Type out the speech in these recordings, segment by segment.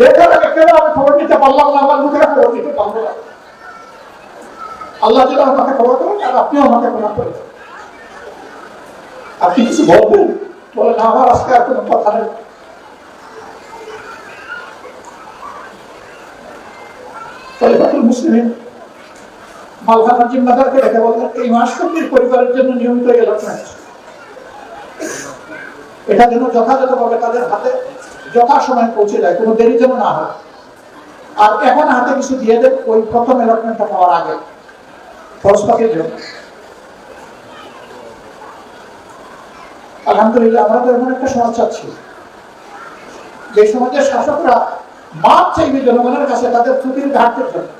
দেখার কেন আমি খবর নিতে পারলাম না, আমার মুখে খবর নিতে পারব না। আল্লাহ যেন আমাকে খবর করেন আর আপনিও আমাকে ক্ষমা করেন আপনি কিছু বলবেন? বলেন, আমার আজকে আর কোনো কথা নেই। তলিবাতুল মুসলিম মালখানা জিম্মাদারকে বললেন, এই মাস পরিবারের জন্য নিয়মিত এটা যেন যথাযথভাবে তাদের হাতে যথাসময়ে পৌঁছে যায়, কোনো দেরি যেন না হয়। আর এখন হাতে কিছু দিয়ে দেন, ওই প্রথম অ্যালটমেন্টটা পাওয়ার আগে। খরচপাতির জন্য। আলহামদুলিল্লাহ, আমরা তো এমন একটা সমাজ চাচ্ছি। যে সমাজের শাসকরা মাপ চাইবে জনগণের কাছে, তাদের ত্রুটির ঘাটতির জন্য।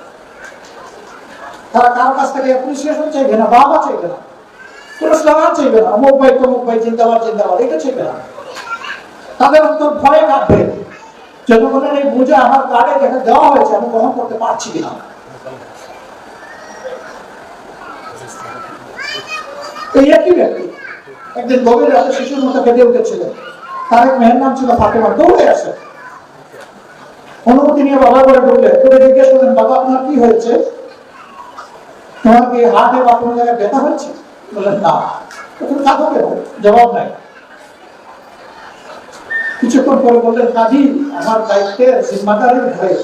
তারা কারও কাছ থেকে অ্যাপ্রিসিয়েশন চাইবে না, বাবা চাইবে না, কোন স্লোগান চাইবে না, অমুক ভাই, তমুক ভাই, জিন্দাবাদ জিন্দাবাদ, এটা চাইবে না। তাদের অন্তর ভয়ে কাঁপবে জনগণের এই বোঝা আমার কার্ডে যেটা দেওয়া হয়েছে, আমি গ্রহণ করতে পারছি কিনা। এই একই ব্যক্তি, একদিন গভীর রাতে শিশুর মতো কেঁদে উঠেছিলেন তার এক মেয়ের নাম ছিল ফাতেমা, দৌড়ে আসে। অনুমতি নিয়ে বাবা করে ঢুকলে, তোরে জিজ্ঞেস করলেন, বাবা, আপনার কি হয়েছে? তোমার কি হাতে বা কোনো জায়গায় ব্যথা হচ্ছে বললেন, না। তো তুমি কাঁদো কেন? জবাব নাই। কিছুক্ষণ পরে বললেন কাজী আমার দায়িত্বের জিম্মাদারির ভয়ে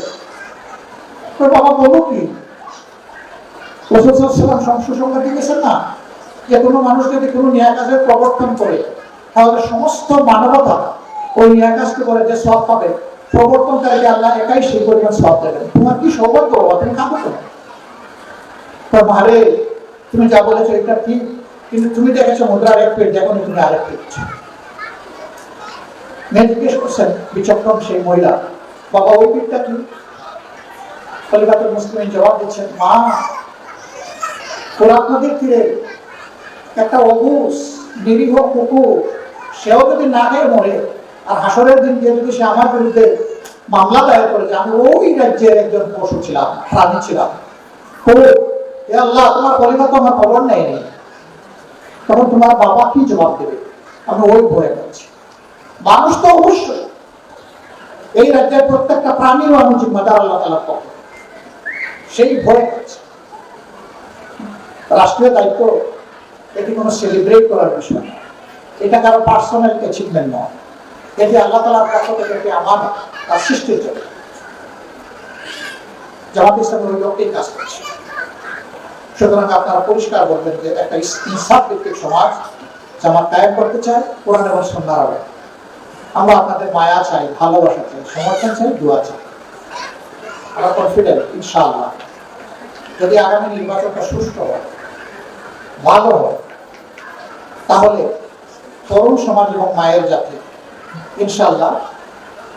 তো বাবা বলব কি? রসুলাম সংসংখ্যা দিয়েছেন না যে কোনো মানুষ যদি কোনো ন্যায় কাজের প্রবর্তন করে, তাহলে সমস্ত মানবতা ওই ন্যায় যে সব পাবে। আল্লাহ একাই সেই পরিমাণ সব দেবেন। তোমার কি সৌভাগ্য বাবা? তুমি কেন? তো মারে তুমি যা বলেছ এটা ঠিক, কিন্তু তুমি দেখেছ মুদ্রার আরেক পেট, দেখো তুমি আরেক পেট। মেয়ে জিজ্ঞেস করছেন বিচক্ষণ সেই মহিলা। বাবা ওই পিঠটা কি? কলিকাতার মুসলিম জবাব দিচ্ছেন, মা ফোরাত নদীর তীরে একটা অবুস নিরীহ কুকুর, সেও যদি না খেয়ে মরে, আর হাসরের দিন গিয়ে যদি সে আমার বিরুদ্ধে মামলা দায়ের করে, যে আমি ওই রাজ্যের একজন পশু ছিলাম, প্রাণী ছিলাম। তো এ আল্লাহ, তোমার কলিকাতা আমার খবর নেয়নি। তখন তোমার বাবা কি জবাব দেবে? আমি ওই ভয়ে করছি মানুষ তো অবশ্যই। এই রাজ্যের প্রত্যেকটা প্রাণীরও আমি জিম্মাদার আল্লাহ তালার পক্ষ সেই ভয় রাষ্ট্রীয় দায়িত্ব, এটি কোনো সেলিব্রেট করার বিষয় না। এটা কারও পার্সোনাল অ্যাচিভমেন্ট নয়। এটি আল্লাহ তালার পক্ষ থেকে একটি আমার তার সৃষ্টির জন্য। জামাত ইসলামের লোক এই কাজ করছে। সুতরাং আপনারা পরিষ্কার বলবেন যে একটা ইনসাফ ভিত্তিক সমাজ জামাত কায়েম করতে চায়, কোরআন এবং সন্ন্যার আলোয় আমরা আপনাদের মায়া চাই, ভালোবাসা চাই, সমর্থন চাই, দোয়া চাই। আমরা কনফিডেন্ট ইনশাআল্লাহ। যদি আগামী নির্বাচনটা সুষ্ঠু হয়, ভালো হয়, তাহলে তরুণ সমাজ এবং মায়ের জাতি ইনশাল্লাহ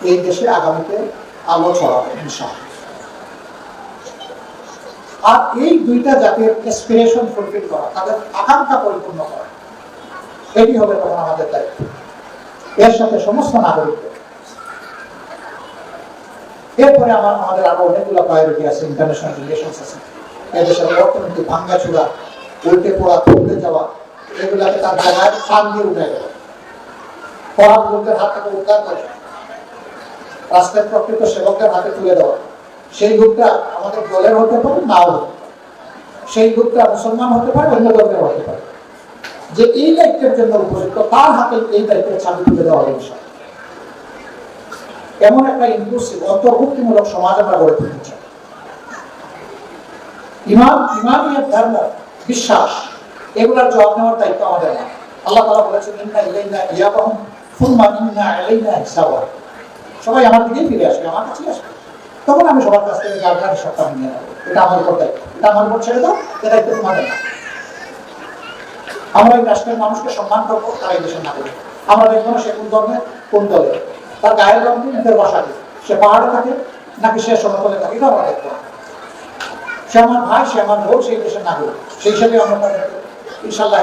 এই দেশে আগামীতে আলো ছড়াবে, ইনশাআল্লাহ। আর এই দুইটা জাতির এসপিরেশন ফুলফিল করা, তাদের আকাঙ্ক্ষা পরিপূর্ণ করা, এটি হবে তখন আমাদের দায়িত্ব। এর সাথে সমস্ত নাগরিক। এরপরে আমার আমাদের আরও অনেকগুলো প্রায়োরিটি আছে ইন্টারন্যাশনাল রিলেশনস আছে। এদেশের অর্থনীতি, ভাঙ্গা চূড়া, উল্টে পড়া থমকে যাওয়া, এগুলাকে তার জায়গায় ফান দিয়ে উঠে গেল পড়ার লোকদের হাত থেকে উদ্ধার করে রাস্তায় প্রকৃত সেবকদের হাতে তুলে দেওয়া। সেই গ্রুপটা আমাদের দলের হতে পারে, নাও হতে সেই গ্রুপটা মুসলমান হতে পারে, অন্য ধর্মের হতে পারে। যে এই দায়িত্বের জন্য উপযুক্ত, তার হাতে এই দায়িত্বের চাবি তুলে দেওয়া হবে এমন একটা ইনক্লুসিভ অন্তর্ভুক্তিমূলক সমাজ আমরা গড়ে তুলতে চাই। ইমান ইমানিয়ত ধর্ম, বিশ্বাস, এগুলার জবাব নেওয়ার দায়িত্ব আমাদের না। আল্লাহ তাআলা বলেছেন, ইন্না ইলাইনা ইয়াবাহুম সুম্মা ইন্না আলাইনা হিসাবা সবাই আমার দিকেই ফিরে আসবে, আমার কাছেই আসবে। তখন আমি সবার কাছ থেকে যার যার সত্তা নিয়ে নেব। এটা আমার উপর দায়িত্ব। এটা আমার উপর ছেড়ে দাও এটা দায়িত্ব তোমাদের না। আমরা এই রাষ্ট্রের মানুষকে সম্মান করব তারা এই দেশের নাগরিক। আমরা দেখব না সে কোন ধর্মে, কোন দলে। তার গায়ের রং কি নিজের বাসা সে পাহাড়ে থাকে, নাকি সে সমতলে থাকে? এটা আমরা দেখব। সে আমার ভাই, সে আমার ভোট সেই দেশের নাগরিক। সেই হিসাবে আমরা ইনশাল্লাহ